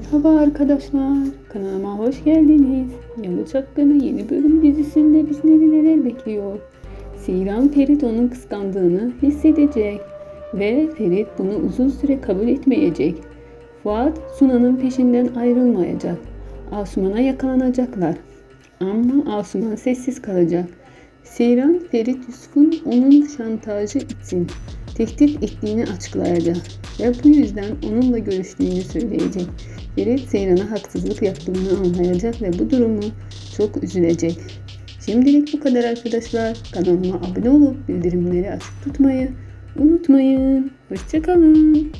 Merhaba arkadaşlar, kanalıma hoş geldiniz. Yalı Çapkını yeni bölüm dizisinde bizleri neler bekliyor? Seyran Ferit onun kıskandığını hissedecek ve Ferit bunu uzun süre kabul etmeyecek. Fuat Sunan'ın peşinden ayrılmayacak. Asuman'a yakalanacaklar. Ama Asuman sessiz kalacak. Seyran Ferit Yusuf'un onun şantajı için tehdit ettiğini açıklayacak ve bu yüzden onunla görüştüğünü söyleyecek. Ferit Seyran'a haksızlık yaptığını anlayacak ve bu durumu çok üzülecek. Şimdilik bu kadar arkadaşlar. Kanalıma abone olup bildirimleri açık tutmayı unutmayın. Hoşçakalın.